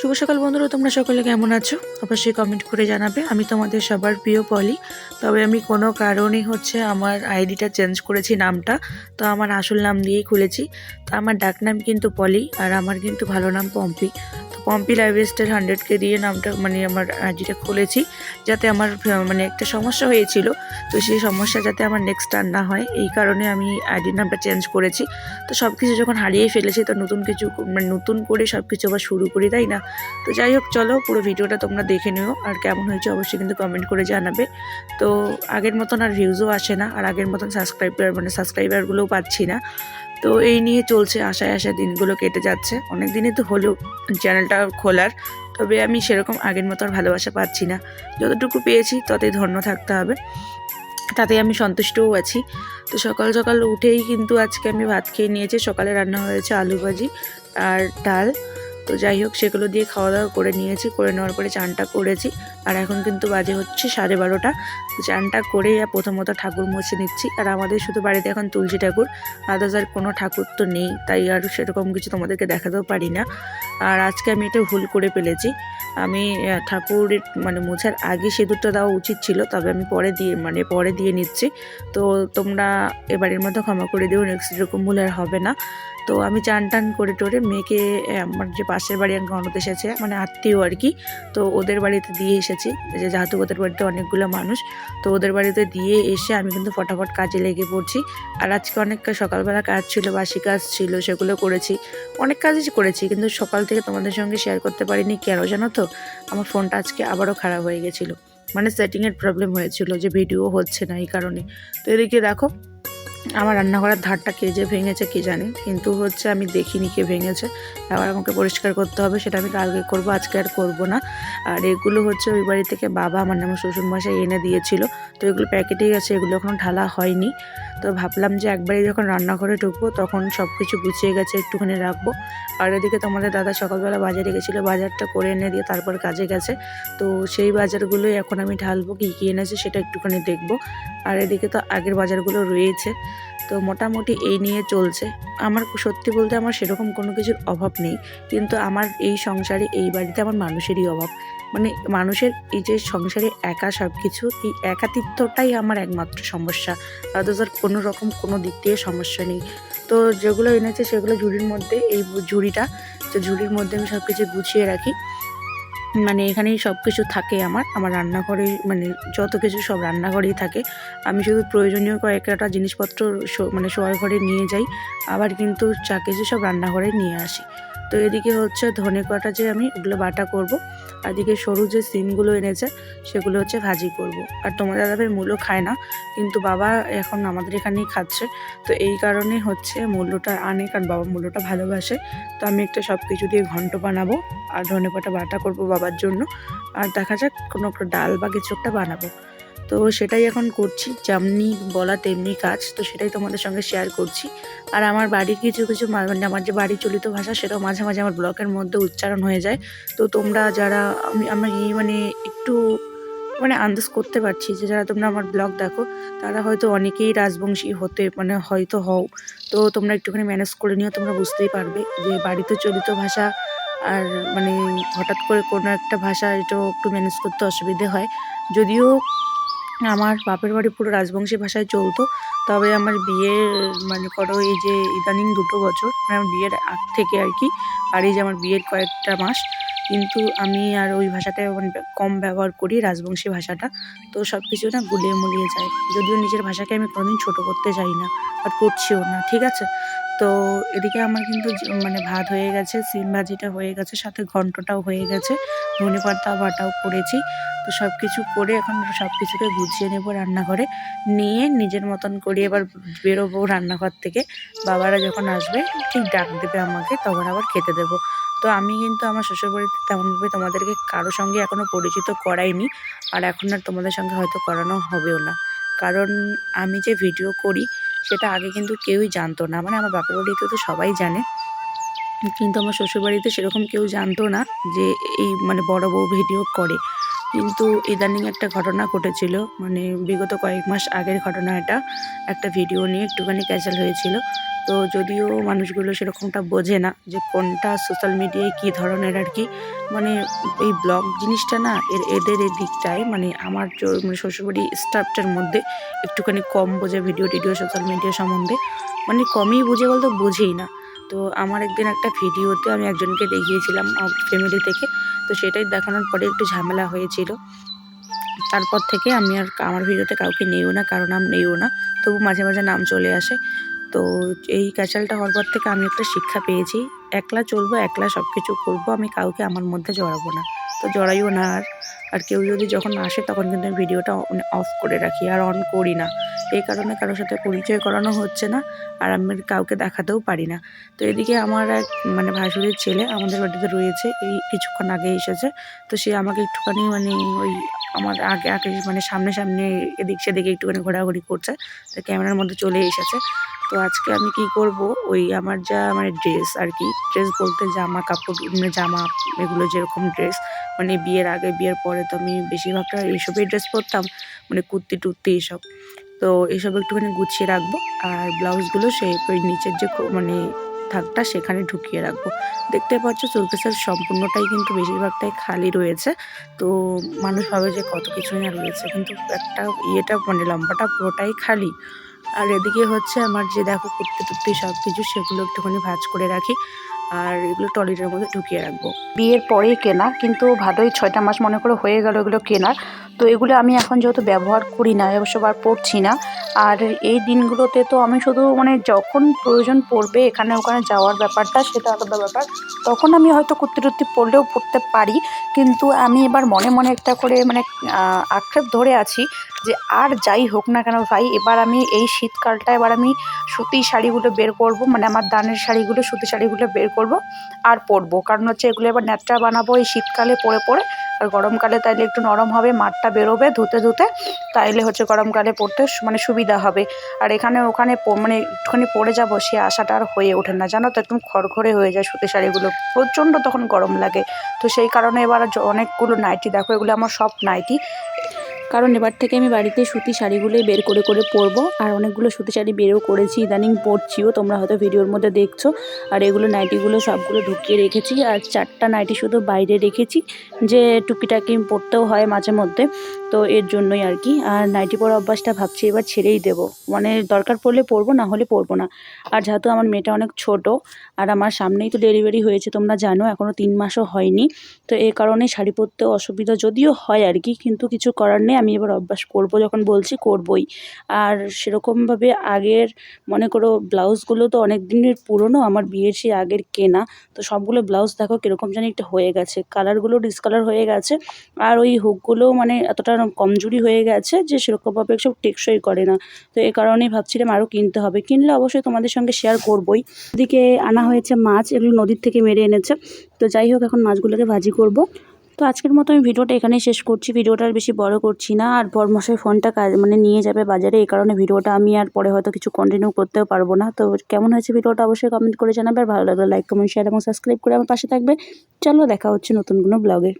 শুভ সকাল বন্ধুরা, তোমরা সকলে কেমন আছো? অবশ্যই কমেন্ট করে জানাবে। আমি তোমাদের সবার প্রিয় পলি। তবে আমি কোনো কারণে হচ্ছে আমার আইডিটা চেঞ্জ করেছি নামটা। তো আমার আসল নাম দিয়েই খুলেছি। তো আমার ডাকনাম কিন্তু পলি, আর আমার কিন্তু ভালো নাম পম্পি। পম্পি লাইভেস্টের হান্ড্রেডকে দিয়ে নামটা মানে আমার আইডিটা খুলেছি, যাতে আমার মানে একটা সমস্যা হয়েছিল। তো সেই সমস্যা যাতে আমার নেক্সট আর না হয়, এই কারণে আমি আইডির নামটা চেঞ্জ করেছি। তো সব কিছু যখন হারিয়ে ফেলেছি, তো নতুন কিছু মানে নতুন করে সব কিছু আবার শুরু করি, তাই না? তো যাই হোক, চলো পুরো ভিডিওটা তোমরা দেখে নিও, আর কেমন হয়েছে অবশ্যই কিন্তু কমেন্ট করে জানাবে। তো আগের মতন আর ভিউজও আসে না, আর আগের মতন সাবস্ক্রাইবার মানে সাবস্ক্রাইবারগুলোও পাচ্ছি না। তো এই নিয়ে চলছে আশায় আশায় দিনগুলো কেটে যাচ্ছে। অনেক দিনই তো হলো চ্যানেলটা খোলার, তবে আমি সেরকম আগের মতো আর ভালোবাসা পাচ্ছি না। যতটুকু পেয়েছি ততই ধন্য থাকতে হবে। তাতে আমি সন্তুষ্টও আছি। তো সকাল সকাল উঠেই কিন্তু আজকে আমি ভাত খেয়ে নিয়েছি। সকালে রান্না হয়েছে আলু ভাজি আর ডাল। তো যাই হোক, সেগুলো দিয়ে খাওয়া দাওয়া করে নিয়েছি, করে নেওয়ার পরে চানটা করেছি। আর এখন কিন্তু বাজে হচ্ছে সাড়ে বারোটা। চানটা করে প্রথমত ঠাকুর মুছে নিচ্ছি। আর আমাদের শুধু বাড়িতে এখন তুলসী ঠাকুর, আদার্স আর কোনো ঠাকুর তো নেই। তাই আর সেরকম কিছু তোমাদেরকে দেখাতেও পারি না। আর আজকে আমি এটা ভুল করে ফেলেছি। আমি ঠাকুর মানে মোছার আগে সিঁদুরটা দেওয়া উচিত ছিল, তবে আমি পরে দিয়ে মানে পরে দিয়ে নিচ্ছি। তো তোমরা এবারের মধ্যে ক্ষমা করে দিও নেক্সট এরকম ভুল আর হবে না। তো আমি চান টান করে টোরে মেয়েকে আমার যে পাশের বাড়ি এক ননদ এসেছে মানে আত্মীয় আর কি, তো ওদের বাড়িতে দিয়ে এসেছি। যে যেহেতু ওদের বাড়িতে অনেকগুলো মানুষ, তো ওদের বাড়িতে দিয়ে এসে আমি কিন্তু ফটাফট কাজে লেগে পড়ছি। আর আজকে অনেক সকালবেলা কাজ ছিল, বাসি কাজ ছিল, সেগুলো করেছি। অনেক কাজই করেছি, কিন্তু সকাল থেকে তোমাদের সঙ্গে শেয়ার করতে পারিনি। কেন জানো তো? আমার ফোনটা আজকে আবারও খারাপ হয়ে গেছিল। মানে সেটিংয়ের প্রবলেম হয়েছিল যে ভিডিও হচ্ছে না এই কারণে। তো এদিকে দেখো, আমার রান্নাঘরের ধারটা কে যে ভেঙেছে কে জানে? কিন্তু হচ্ছে আমি দেখিনি কে ভেঙেছে। আবার আমাকে পরিষ্কার করতে হবে, সেটা আমি কালকে করব, আজকে আর করব না। আর এগুলো হচ্ছে ওই বাড়ি থেকে বাবা, আমার নামে শ্বশুরমশাই এনে দিয়েছিল। তো এগুলো প্যাকেটেই আছে, এগুলো এখনও ঢালা হয়নি। তো ভাবলাম যে একবারে যখন রান্নাঘরে ঢুকবো, তখন সব কিছু গুছিয়ে গেছে একটুখানি রাখব। আর এদিকে তোমাদের দাদা সকালবেলা বাজারে গেছিল, বাজারটা করে এনে দিয়ে তারপর কাজে গেছে। তো সেই বাজারগুলোই এখন আমি ঢালবো, কী কী এনেছে সেটা একটুখানি দেখব। আর এদিকে তো আগের বাজারগুলো রয়েছে। তো মোটামুটি এই নিয়ে চলছে। আমার সত্যি বলতে আমার সেরকম কোনো কিছুর অভাব নেই। কিন্তু আমার এই সংসারে এই বাড়িতে আমার মানুষেরই অভাব। মানে মানুষের এই যে সংসারে একা সব কিছু এই একাতিত্বটাই আমার একমাত্র সমস্যা। আর কোনো রকম কোনো দিক দিয়ে সমস্যা নেই। তো যেগুলো এনেছে সেগুলো ঝুড়ির মধ্যে, এই ঝুড়িটা, তো ঝুড়ির মধ্যে আমি সব কিছু গুছিয়ে রাখি। মানে এখানেই সব কিছু থাকে আমার আমার রান্নাঘরে মানে যত কিছু সব রান্নাঘরেই থাকে। আমি শুধু প্রয়োজনীয় কয়েকটা জিনিসপত্র মানে শোয়ার ঘরে নিয়ে যাই, আবার কিন্তু চা কিছু সব রান্নাঘরে নিয়ে আসি। তো এদিকে হচ্ছে ধনে কটা যে আমি ওগুলো বাটা করব, আর এদিকে সরু যে সিমগুলো এনেছে সেগুলো হচ্ছে ভাজি করব। আর তোমাদের দাদাভাই মূল্য খায় না, কিন্তু বাবা এখন আমাদের এখানেই খাচ্ছে। তো এই কারণে হচ্ছে মূল্যটা আনে, কারণ বাবা মূল্যটা ভালোবাসে। তো আমি একটা সব কিছু দিয়ে ঘন্ট বানাবো, আর ধনে পাতা বাটা করব বাবার জন্য। আর দেখা যাক কোনো একটা ডাল বা কিছু একটা বানাবো। তো সেটাই এখন করছি, যেমনি বলা তেমনি কাজ, তো সেটাই তোমাদের সঙ্গে শেয়ার করছি। আর আমার বাড়ির কিছু কিছু মানে আমার যে বাড়ির চলিত ভাষা, সেটাও মাঝে মাঝে আমার ব্লগের মধ্যে উচ্চারণ হয়ে যায়। তো তোমরা যারা, আমি আমি মানে একটু মানে আন্দাজ করতে পারছি যে যারা তোমরা আমার ব্লগ দেখো, তারা হয়তো অনেকেই রাজবংশী হতে মানে হয়তো হও। তো তোমরা একটুখানি ম্যানেজ করে নিও, তোমরা বুঝতেই পারবে যে বাড়িতে চলিত ভাষা আর মানে হঠাৎ করে কোনো একটা ভাষা, এটাও একটু ম্যানেজ করতে অসুবিধে হয়। যদিও আমার বাপের বাড়ি পুরো রাজবংশী ভাষায় চলতো। তবে আমার বিয়ের মানে করো এই যে ইদানিং দুটো বছর মানে আমার বিয়ের আগ থেকে আর কি, আর এই যে আমার বিয়ের কয়েকটা মাস, কিন্তু আমি আর ওই ভাষাটা মানে কম ব্যবহার করি রাজবংশী ভাষাটা। তো সব কিছু না গুলিয়ে মুলিয়ে যায়। যদিও নিজের ভাষাকে আমি কোনোদিন ছোটো করতে চাই না, আর করছিও না, ঠিক আছে? তো এদিকে আমার কিন্তু মানে ভাত হয়ে গেছে, সিম ভাজিটা হয়ে গেছে, সাথে ঘন্টটাও হয়ে গেছে। ধনে পাতা, বাটাও করেছি। তো সব কিছু করে এখন সব কিছুকে গুছিয়ে নেব রান্নাঘরে। নিয়ে নিজের মতন করে এবার বেরোবো রান্নাঘর থেকে। বাবারা যখন আসবে, ঠিক ডাক দেবে আমাকে, তখন আবার খেতে দেবো। তো আমি কিন্তু আমার শ্বশুরবাড়িতে তেমনভাবে তোমাদেরকে কারোর সঙ্গে এখনও পরিচিত করাইনি। আর এখন আর তোমাদের সঙ্গে হয়তো করানো হবেও না। কারণ আমি যে ভিডিও করি, সেটা আগে কিন্তু কেউই জানতো না। মানে আমার বাপের বাড়িতে তো সবাই জানে। কিন্তু আমার শ্বশুরবাড়িতে সেরকম কেউ জানতো না যে এই মানে বড় বউ ভিডিও করে। কিন্তু ইদানিং একটা ঘটনা ঘটেছিল মানে বিগত কয়েক মাস আগের ঘটনা এটা। একটা ভিডিও নিয়ে একটুখানি ক্যাচাল হয়েছিল। তো যদিও মানুষগুলো সেরকমটা বোঝে না যে কোনটা সোশ্যাল মিডিয়ায় কী ধরনের আর কি। মানে এই ব্লগ জিনিসটা না এর এদের এই দিকটায় মানে আমার মানে শ্বশুরবাড়ি স্টাফটার মধ্যে একটুখানি কম বোঝে ভিডিও টিডিও সোশ্যাল মিডিয়া সম্বন্ধে। মানে কমই বুঝে বলতে বুঝেই না। তো আমার একদিন একটা ভিডিওতে আমি একজনকে দেখিয়েছিলাম ফ্যামিলি থেকে। তো সেটাই দেখানোর পরে একটু ঝামেলা হয়েছিল। তারপর থেকে আমি আর আমার ভিডিওতে কাউকে নেও না কারও নাম নেও না। তবু মাঝে মাঝে নাম চলে আসে। তো এই ক্যাচালটা হওয়ার পর থেকে আমি একটা শিক্ষা পেয়েছি, একলা চলবো, একলা সব কিছু করব, আমি কাউকে আমার মধ্যে জড়াবো না। তো জড়াইও না আর আর কেউ যদি যখন আসে তখন কিন্তু আমি ভিডিওটা অফ করে রাখি, আর অন করি না। এই কারণে কারোর সাথে পরিচয় করানো হচ্ছে না আর আমি কাউকে দেখাতেও পারি না। তো এদিকে আমার এক মানে ভাসুরের ছেলে আমাদের বাড়িতে রয়েছে, এই কিছুক্ষণ আগে এসেছে। তো সে আমাকে একটুখানি মানে ওই আমার আগে আগে মানে সামনে সামনে এদিক সেদিকে একটুখানি ঘোরাঘুরি করছে। তো ক্যামেরার মধ্যে চলে এসেছে। তো আজকে আমি কি করব? ওই আমার যা মানে ড্রেস আর কি, ড্রেস বলতে জামা কাপড় মানে জামা এগুলো যেরকম ড্রেস। মানে বিয়ের আগে, বিয়ের পরে তো আমি বেশিরভাগটা এইসবই ড্রেস পরতাম মানে কুর্তি টুর্তি এইসব তো এইসব একটুখানি গুছিয়ে রাখব আর ব্লাউজগুলো সেই নিচের যে মানে থাকটা সেখানে ঢুকিয়ে রাখব। দেখতে পাচ্ছ চৌকেসের সম্পূর্ণটাই কিন্তু বেশিরভাগটাই খালি রয়েছে। তো মানুষ ভাবে যে কত কিছুই না রয়েছে, কিন্তু একটা ইয়েটা মানে লম্বাটা পুরোটাই খালি। আর এদিকে হচ্ছে আমার যে দেখো কুর্তি টুর্তি সব কিছু সেগুলো একটুখানি ভাজ করে রাখি আর এগুলো টলিটার মধ্যে ঢুকিয়ে রাখব। বিয়ের পরেই কেনা কিন্তু ভালোই ছয়টা মাস মনে করে হয়ে গেল এগুলো কেনার। তো এগুলো আমি এখন যেহেতু ব্যবহার করি না আর পড়ছি না। আর এই দিনগুলোতে তো আমি শুধু মানে যখন প্রয়োজন পড়বে এখানে ওখানে যাওয়ার ব্যাপারটা, সেটা আলাদা ব্যাপার। তখন আমি হয়তো কুর্তি টুর্তি পরলেও পরতে পারি। কিন্তু আমি এবার মনে মনে একটা করে মানে আক্ষেপ ধরে আছি যে আর যাই হোক না কেন ভাই, এবার আমি এই শীতকালটা এবার আমি সুতির শাড়িগুলো বের করব মানে আমার দানের শাড়িগুলো সুতি শাড়িগুলো বের করব আর পরবো। কারণ হচ্ছে এগুলো এবার ন্যাটটা বানাবো এই শীতকালে পরে পরে। আর গরমকালে তাইলে একটু নরম হবে, মাঠটা বেরোবে, ধুতে ধুতে তাইলে হচ্ছে গরমকালে পড়তে মানে সুবিধা হবে। আর এখানে ওখানে মানে একটুখানি পড়ে যাব, সে আশাটা আর হয়ে ওঠে না। জানো তো একদম খড়খড়ে হয়ে যায় সুতি শাড়িগুলো, প্রচণ্ড তখন গরম লাগে। তো সেই কারণে এবার অনেকগুলো নাইটি, দেখো এগুলো আমার সব নাইটি। কারণ এবার থেকে আমি বাড়িতে সুতি শাড়িগুলোই বের করে করে পরবো। আর অনেকগুলো সুতি শাড়ি বেরও করেছি, ইদানিং পরছিও, তোমরা হয়তো ভিডিওর মধ্যে দেখছ। আর এগুলো নাইটিগুলো সবগুলো ঢুকিয়ে রেখেছি, আর চারটা নাইটি শুধু বাইরে রেখেছি, যে টুকিটাকি পরতেও হয় মাঝে মধ্যে। তো এর জন্যই আর কি। আর নাইটি পরা অভ্যাসটা ভাবছি এবার ছেড়েই দেবো। মানে দরকার পড়লে পরবো না হলে পরবো না। আর যেহেতু আমার মেয়েটা অনেক ছোট, আর আমার সামনেই তো ডেলিভারি হয়েছে, তোমরা জানো এখনও তিন মাসও হয়নি। তো এ কারণে শাড়ি পরতে অসুবিধা যদিও হয় আর কি, কিন্তু কিছু করার নেই। আমি এবার অভ্যাস করব যখন বলছি, করবই। আর সেরকমভাবে আগের, মনে করো, ব্লাউজগুলো তো অনেক দিনের পুরনো, আমার বিয়ের সেই আগের কেনা। তো সবগুলো ব্লাউজ দেখো কীরকম জানি একটা হয়ে গেছে। কালারগুলো ডিসকালার হয়ে গেছে। আর ওই হুকগুলো মানে এতটা কমজোরি হয়ে গেছে যে সেরকমভাবে সব টেকসই করে না। তো এই কারণেই ভাবছিলাম আরও কিনতে হবে। কিনলে অবশ্যই তোমাদের সঙ্গে শেয়ার করবই। এদিকে আনা হয়েছে মাছ, এগুলো নদীর থেকে মেরে এনেছে। তো যাই হোক, এখন মাছগুলোকে ভাজি করব। তো আজকের মতো আমি ভিডিওটা এখানেই শেষ করছি। ভিডিওটা আর বেশি বড় করছি না। আর বরমশাই ফোনটা কাজ মানে নিয়ে যাবে বাজারে। এই কারণে ভিডিওটা আমি আর পরে হয়তো কিছু কন্টিনিউ করতেও পারব না। তো কেমন হয়েছে ভিডিওটা অবশ্যই কমেন্ট করে জানাবে। আর ভালো লাগলে লাইক কমেন্ট শেয়ার এবং সাবস্ক্রাইব করে আমার পাশে থাকবে। চলো, দেখা হচ্ছে নতুন কোনো ব্লগে